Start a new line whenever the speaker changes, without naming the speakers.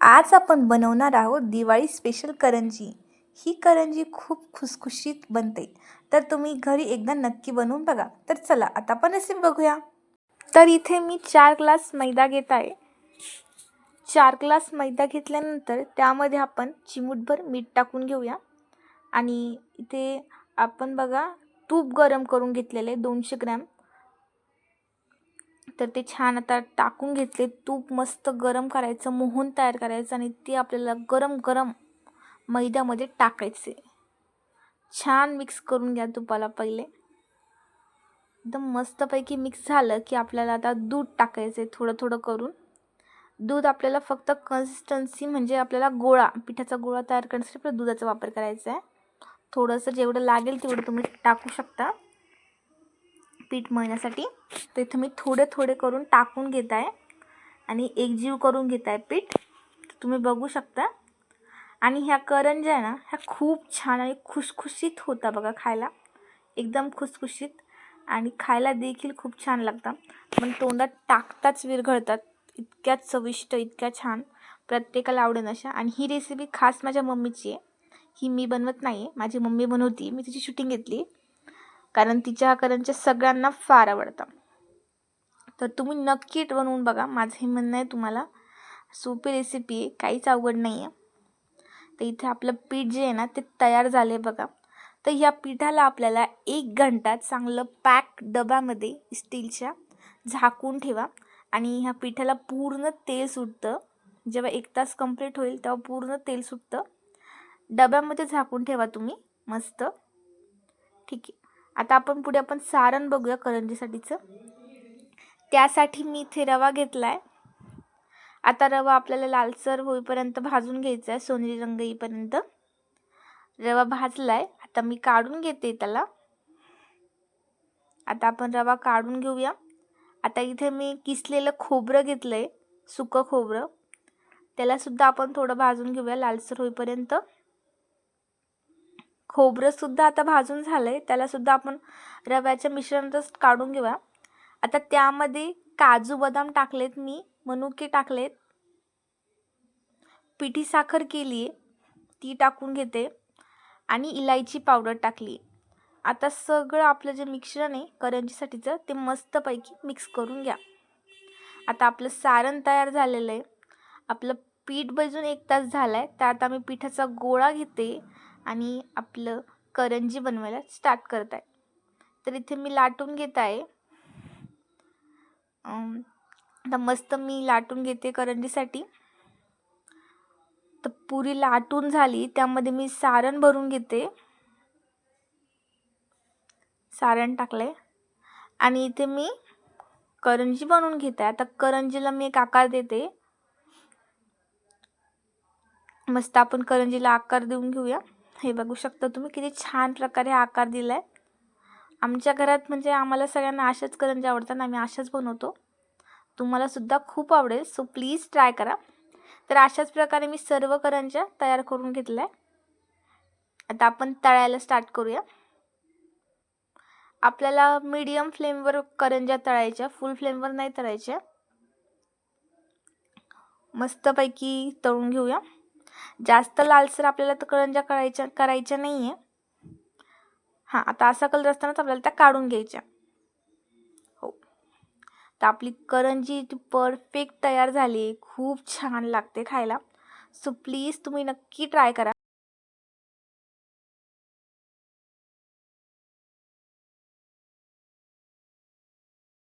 आज आपण बनवणार आहोत दिवाळी स्पेशल करंजी. ही करंजी खूप खुसखुशीत बनते. तर तुम्ही घरी एकदा नक्की बनवून बघा. तर चला आता आपण रेसिपी बघूया. तर इथे मी चार ग्लास मैदा घेत आहे. चार ग्लास मैदा घेतल्यानंतर त्यामध्ये आपण चिमूटभर मीठ टाकून घेऊया. आणि इथे आपण बघा तूप गरम करून घेतलेले दोनशे ग्रॅम. तर ते छान आता टाकून घेतले. तूप मस्त गरम करायचं मोहन तयार करायचं आणि ते आपल्याला गरम गरम मैद्यामध्ये टाकायचे. छान मिक्स करून घ्या तुपाला पहिले. एकदम मस्तपैकी मिक्स झालं की आपल्याला आता दूध टाकायचं आहे थोडं थोडं करून. दूध आपल्याला फक्त कन्सिस्टन्सी म्हणजे आपल्याला गोळा पिठाचा गोळा तयार करण्यासाठी आपल्याला दुधाचा वापर करायचा आहे थोडंसं जेवढं लागेल तेवढं तुम्ही टाकू शकता. पीठ मळण्यासाठी. तर इथं मी थोडे थोडे करून टाकून घेत आहे आणि एकजीव करून घेत आहे पीठ तुम्ही बघू शकता. आणि ह्या करंज्या आहे ना ह्या खूप छान आणि खुसखुशीत होता बघा खायला. एकदम खुसखुशीत. आणि खायला देखील खूप छान लागतं. पण तोंडात टाकताच विरघळतात. इतक्या चविष्ट इतक्या छान. प्रत्येकाला आवडेल अशा. आणि ही रेसिपी खास माझ्या मम्मीची आहे. ही मी बनवत नाही आहे माझी मम्मी बनवती मी तिची शूटिंग घेतली कारण तिच्या करंच्या सगळ्यांना फार आवडतं. तर तुम्ही नक्की बनवून बघा. माझं हे म्हणणं आहे तुम्हाला. सोपी रेसिपी आहे. काहीच अवघड नाही आहे तर इथे आपलं पीठ जे आहे ना ते तयार झाले बघा. तर ह्या पिठाला आपल्याला एक घंटा चांगलं पॅक डब्यामध्ये स्टीलच्या झाकून ठेवा. आणि ह्या पिठाला पूर्ण तेल सुटतं. जेव्हा एक तास कंप्लीट होईल तेव्हा पूर्ण तेल सुटतं. डब्यामध्ये झाकून ठेवा तुम्ही. मस्त. ठीक आहे. आता आपण पुढे आपण सारण बघूया करंजीसाठीचं. त्यासाठी मी इथे रवा घेतला आहे आता रवा आपल्याला लालसर होईपर्यंत भाजून घ्यायचा आहे सोनेरी रंग येईपर्यंत. रवा भाजला आहे आता मी काढून घेते त्याला. आता आपण रवा काढून घेऊया. आता इथे मी किसलेलं खोबरं घेतलं आहे सुकं खोबरं. त्यालासुद्धा आपण थोडं भाजून घेऊया लालसर होईपर्यंत. खोबरंसुद्धा आता भाजून झालं आहे त्यालासुद्धा आपण रव्याच्या मिश्रणातच काढून घेऊया. आता त्यामध्ये काजू बदाम टाकलेत मी मनुके टाकलेत. पिठी साखर केली आहे ती टाकून घेते. आणि इलायची पावडर टाकली आता सगळं आपलं जे मिश्रण आहे करंजीसाठीचं ते मस्तपैकी मिक्स करून घ्या. आता आपलं सारण तयार झालेलं आहे. आपलं पीठ भजून एक तास झाला आहे त्यात आम्ही पिठाचा गोळा घेते. आणि आपलं करंजी बनवायला स्टार्ट करत आहे. तर इथे मी लाटून घेत आहे. तर मस्त मी लाटून घेते करंजीसाठी. तर पुरी लाटून झाली त्यामध्ये मी सारण भरून घेते. सारण टाकले आणि इथे मी करंजी बनवून घेते. आता करंजीला मी एक आकार देते. मस्त आपण करंजीला आकार देऊन घेऊया. हे बघू शकता तुम्ही किती छान प्रकारे आकार दिला आहे आमच्या घरात म्हणजे आम्हाला सगळ्यांना अशाच करंजी आवडतात आम्ही अशाच बनवतो. तुम्हालासुद्धा खूप आवडेल सो प्लीज ट्राय करा. तर अशाच प्रकारे मी सर्व करंज्या तयार करून घेतल्या आता आपण तळायला स्टार्ट करूया. आपल्याला मीडियम फ्लेमवर करंज्या तळायच्या फुल फ्लेमवर नाही तळायच्या. मस्तपैकी तळून घेऊया. जास्त लालसर आपल्याला तर करंज्या करायच्या करायच्या नाही आहे हां आता असा कलर असतानाच आपल्याला त्या काढून घ्यायच्या. हो. तर आपली करंजी परफेक्ट तयार झाली. खूप छान लागते खायला. सो प्लीज तुम्ही नक्की ट्राय करा.